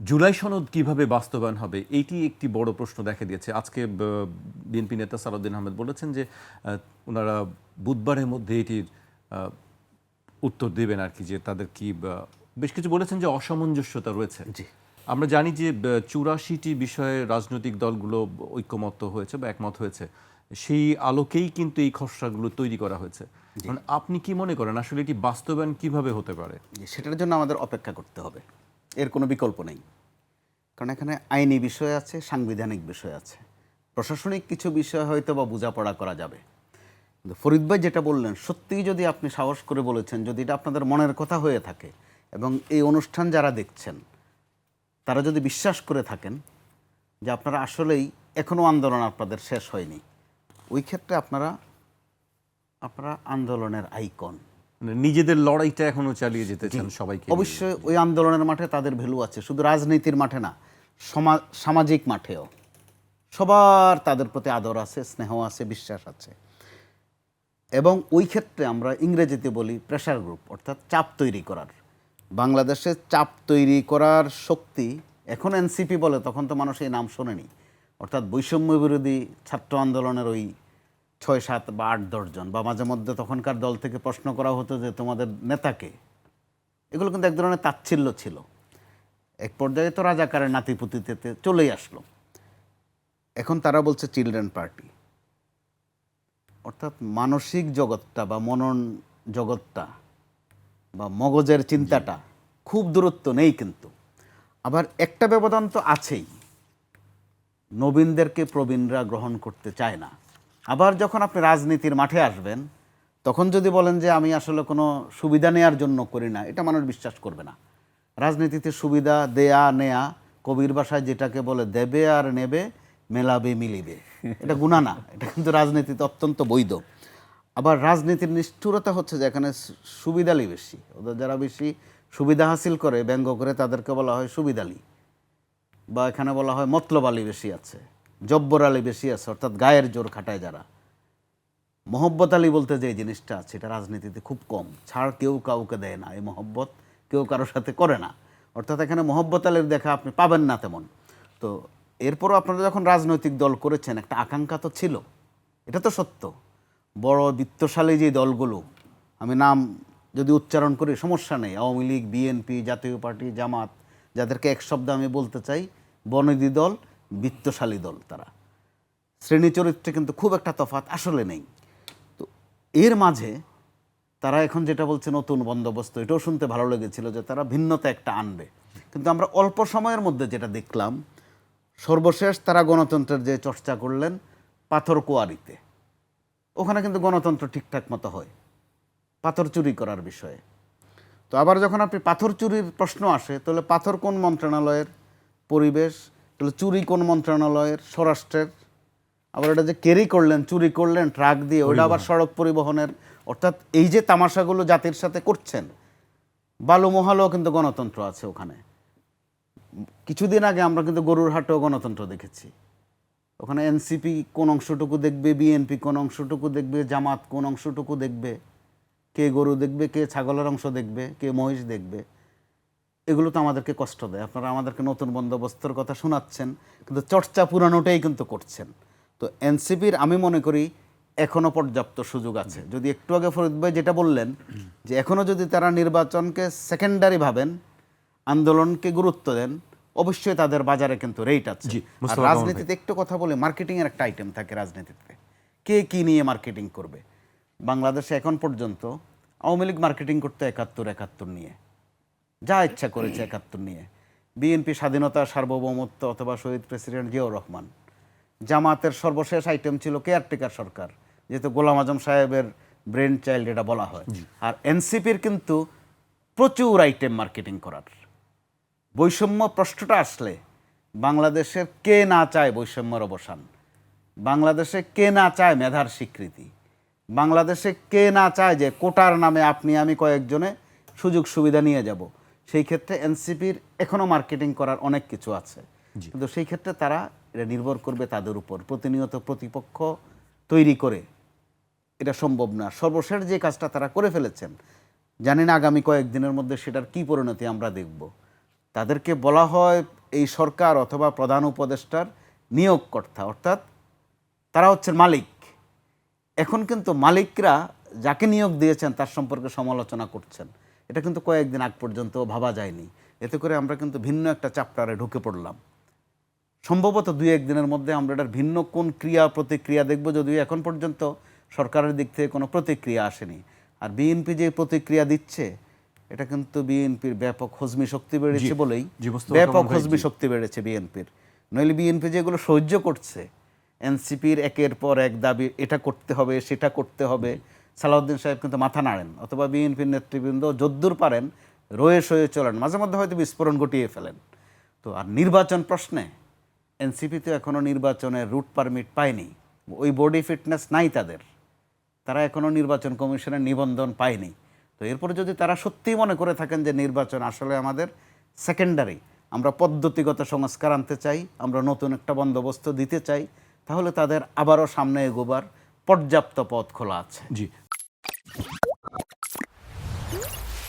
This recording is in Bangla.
জুলাই সনদ কীভাবে বাস্তবায়ন হবে এইটি একটি বড় প্রশ্ন দেখা দিয়েছে। আজকে বিএনপি নেতা সালাউদ্দিন আহমেদ বলেছেন যে ওনারা বুধবারের মধ্যে এটির উত্তর দেবেন আর কি যে তাদের কি বেশ কিছু বলেছেন যে অসামঞ্জস্যতা রয়েছে। জি। আমরা জানি যে চুরাশিটি বিষয়ে রাজনৈতিক দলগুলো ঐক্যমত্য হয়েছে বা একমত হয়েছে। সেই আলোকেই কিন্তু এই খসড়াগুলো তৈরি করা হয়েছে। এখন আপনি কি মনে করেন আসলে এটি বাস্তবায়ন কীভাবে হতে পারে? সেটার জন্য আমাদের অপেক্ষা করতে হবে। এর কোনো বিকল্প নেই। কারণ এখানে আইনি বিষয় আছে, সাংবিধানিক বিষয় আছে। প্রশাসনিক কিছু বিষয় হয়তো বা বোঝাপড়া করা যাবে। কিন্তু ফরিদ ভাই যেটা বললেন, সত্যিই যদি আপনি সাহস করে বলেছেন, যদি এটা আপনাদের মনের কথা হয়ে থাকে এবং এই অনুষ্ঠান যারা দেখছেন, তারা যদি বিশ্বাস করে থাকেন যে আপনারা আসলেই এখনও আন্দোলন আপনাদের শেষ হয়নি, ওই ক্ষেত্রে আপনারা আপনারা আন্দোলনের আইকন। নিজেদের লড়াইটা এখনও চালিয়ে যেতে চান সবাইকে অবশ্যই ওই আন্দোলনের মাঠে তাদের ভ্যালু আছে শুধু রাজনীতির মাঠে না সমা- সামাজিক মাঠেও। সবার তাদের প্রতি আদর আছে স্নেহ আছে বিশ্বাস আছে। এবং ওই ক্ষেত্রে আমরা ইংরেজিতে বলি প্রেশার গ্রুপ অর্থাৎ চাপ তৈরি করার। বাংলাদেশে চাপ তৈরি করার শক্তি এখন এনসিপি বলে তখন তো মানুষ এই নাম শোনেনি। অর্থাৎ বৈষম্য বিরোধী ছাত্র আন্দোলনের ওই ছয় সাত বা আট দশজন বা মাঝে মধ্যে তখনকার দল থেকে প্রশ্ন করা হতো যে তোমাদের নেতাকে এগুলো কিন্তু এক ধরনের তাচ্ছিল্য ছিল। এক পর্যায়ে তো রাজাকারের নাতিপুতিতে চলেই আসলো। এখন তারা বলছে চিলড্রেন পার্টি। অর্থাৎ মানসিক জগৎটা বা মনন জগৎটা বা মগজের চিন্তাটা খুব দূরত্ব নেই কিন্তু। আবার একটা ব্যবধান তো আছেই। নবীনদেরকে প্রবীণরা গ্রহণ করতে চায় না। আবার যখন আপনি রাজনীতির মাঠে আসবেন, তখন যদি বলেন যে আমি আসলে কোনো সুবিধা নেয়ার জন্য করি না, এটা মানুষ বিশ্বাস করবে না। রাজনীতিতে সুবিধা দেয়া নেয়া, কবির ভাষায় যেটাকে বলে দেবে আর নেবে, মেলাবে, মিলিবে। এটা গুণা না, এটা কিন্তু রাজনীতিতে অত্যন্ত বৈধ। আবার রাজনীতির নিষ্ঠুরতা হচ্ছে যে এখানে সুবিধালি বেশি। ওদের যারা বেশি সুবিধা হাসিল করে, ব্যঙ্গ করে, তাদেরকে বলা হয় সুবিধালি। বা এখানে বলা হয় মতলব আলী বেশি আছে। জব্বর আলী বেশি আছে, অর্থাৎ গায়ের জোর খাটায় যারা। মহব্বত আলী বলতে যে জিনিসটা আছে, এটা রাজনীতিতে খুব কম। ছাড় কেউ কাউকে দেয় না, এই মহব্বত কেউ কারোর সাথে করে না। অর্থাৎ এখানে মহব্বত আলীর দেখা আপনি পাবেন না তেমন। তো এরপরও আপনারা যখন রাজনৈতিক দল করেছেন, একটা আকাঙ্ক্ষা তো ছিল। এটা তো সত্য। বড় বিত্তশালী যে দলগুলো, আমি নাম যদি উচ্চারণ করি, সমস্যা নেই। আওয়ামী লীগ, বিএনপি, জাতীয় পার্টি, জামাত, যাদেরকে এক শব্দে আমি বলতে চাই, বনদী দল বিত্তশালী দল তারা। শ্রেণি চরিত্রে কিন্তু খুব একটা তফাৎ আসলে নেই। তো এর মাঝে তারা এখন যেটা বলছে নতুন বন্দোবস্ত, এটাও শুনতে ভালো লেগেছিল যে তারা ভিন্নতা একটা আনবে। কিন্তু আমরা অল্প সময়ের মধ্যে যেটা দেখলাম, সর্বশেষ তারা গণতন্ত্রের যে চর্চা করলেন পাথর কোয়ারিতে। ওখানে কিন্তু গণতন্ত্র ঠিকঠাক মতো হয়, পাথর চুরি করার বিষয়ে। তো আবার যখন আপনি পাথর চুরির প্রশ্ন আসে, তাহলে পাথর কোন মন্ত্রণালয়ের পরিবেশ তাহলে চুরি কোন মন্ত্রণালয়ের? স্বরাষ্ট্রের। আবার এটা যে ক্যারি করলেন চুরি করলেন ট্রাক দিয়ে ওটা আবার সড়ক পরিবহনের। অর্থাৎ এই যে তামাশাগুলো জাতির সাথে করছেন বালু মহালও কিন্তু গণতন্ত্র আছে ওখানে। কিছুদিন আগে আমরা কিন্তু গরুর হাটেও গণতন্ত্র দেখেছি। ওখানে এনসিপি কোন অংশটুকু দেখবে বিএনপি কোন অংশটুকু দেখবে জামাত কোন অংশটুকু দেখবে কে গরু দেখবে কে ছাগলের অংশ দেখবে কে মহিষ দেখবে। এগুলো তো আমাদেরকে কষ্ট দেয়। আপনারা আমাদেরকে নতুন বন্দোবস্তর কথা শোনাচ্ছেন কিন্তু চর্চা পুরানোটাই কিন্তু করছেন। তো এনসিপির আমি মনে করি এখনও পর্যাপ্ত সুযোগ আছে। যদি একটু আগে ফরিদ ভাই যেটা বললেন যে এখনও যদি তারা নির্বাচনকে সেকেন্ডারি ভাবেন আন্দোলনকে গুরুত্ব দেন অবশ্যই তাদের বাজারে কিন্তু রেট আছে। রাজনীতিতে একটু কথা বলে মার্কেটিং এর একটা আইটেম থাকে রাজনীতিতে। কে কি নিয়ে মার্কেটিং করবে? বাংলাদেশে এখন পর্যন্ত আওয়ামী লীগ মার্কেটিং করতে একাত্তর একাত্তর নিয়ে। যা ইচ্ছা করেছে একাত্তর নিয়ে। বিএনপি স্বাধীনতা সার্বভৌমত্ব অথবা শহীদ প্রেসিডেন্ট জিয়াউর রহমান। জামাতের সর্বশেষ আইটেম ছিল কেয়ারটেকার সরকার যেহেতু গোলাম আজম সাহেবের ব্রেন চাইল্ড এটা বলা হয়। আর এনসিপির কিন্তু প্রচুর আইটেম মার্কেটিং করার। বৈষম্য প্রশ্নটা আসলে বাংলাদেশের কে না চায় বৈষম্যর অবসান? বাংলাদেশে কে না চায় মেধার স্বীকৃতি? বাংলাদেশে কে না চায় যে কোটার নামে আপনি আমি কয়েকজনে সুযোগ সুবিধা নিয়ে যাব? সেই ক্ষেত্রে এনসিপির এখনও মার্কেটিং করার অনেক কিছু আছে। কিন্তু সেই ক্ষেত্রে তারা এটা নির্ভর করবে তাদের উপর। প্রতিনিয়ত প্রতিপক্ষ তৈরি করে এটা সম্ভব না। সর্বশেষ যে কাজটা তারা করে ফেলেছেন জানি না আগামী কয়েকদিনের মধ্যে সেটার কি পরিণতি আমরা দেখব। তাদেরকে বলা হয় এই সরকার অথবা প্রধান উপদেষ্টার নিয়োগকর্তা অর্থাৎ তারা হচ্ছেন মালিক। এখন কিন্তু মালিকরা যাকে নিয়োগ দিয়েছেন তার সম্পর্কে সমালোচনা করছেন। এটা কিন্তু কয়েকদিন আগ পর্যন্ত ভাবা যায়নি। এতে করে আমরা কিন্তু ভিন্ন একটা চ্যাপ্টারে ঢুকে পড়লাম। সম্ভবত দুই একদিনের মধ্যে আমরা এটার ভিন্ন কোন ক্রিয়া প্রতিক্রিয়া দেখব যদিও এখন পর্যন্ত সরকারের দিক থেকে কোনো প্রতিক্রিয়া আসেনি। আর বিএনপি যে প্রতিক্রিয়া দিচ্ছে এটা কিন্তু বিএনপির ব্যাপক হজমি শক্তি বেড়েছে বলেই ব্যাপক হজমি শক্তি বেড়েছে বিএনপির নইলে বিএনপি যেগুলো সহ্য করছে এনসিপির একের পর এক দাবি এটা করতে হবে সেটা করতে হবে। সালাউদ্দিন সাহেব কিন্তু মাথা নাড়েন অথবা বিএনপির নেতৃবৃন্দ যদ্দূর পারেন, রয়ে সয়ে চলেন, মাঝে মধ্যে হয়তো বিস্ফোরণ ঘটিয়ে ফেলেন। তো আর নির্বাচন প্রশ্নে, এনসিপি তো এখনও নির্বাচনের রুট পারমিট পায়নি, ওই বডি ফিটনেস নাই তাদের। তারা এখনও নির্বাচন কমিশনের নিবন্ধন পায়নি। তো এরপরে যদি তারা সত্যিই মনে করে থাকেন যে নির্বাচন আসলে আমাদের সেকেন্ডারি আমরা পদ্ধতিগত সংস্কার আনতে চাই, আমরা নতুন একটা বন্দোবস্ত দিতে চাই, তাহলে তাদের আবারও সামনে এগোবার পর্যাপ্ত পথ খোলা আছে। জি।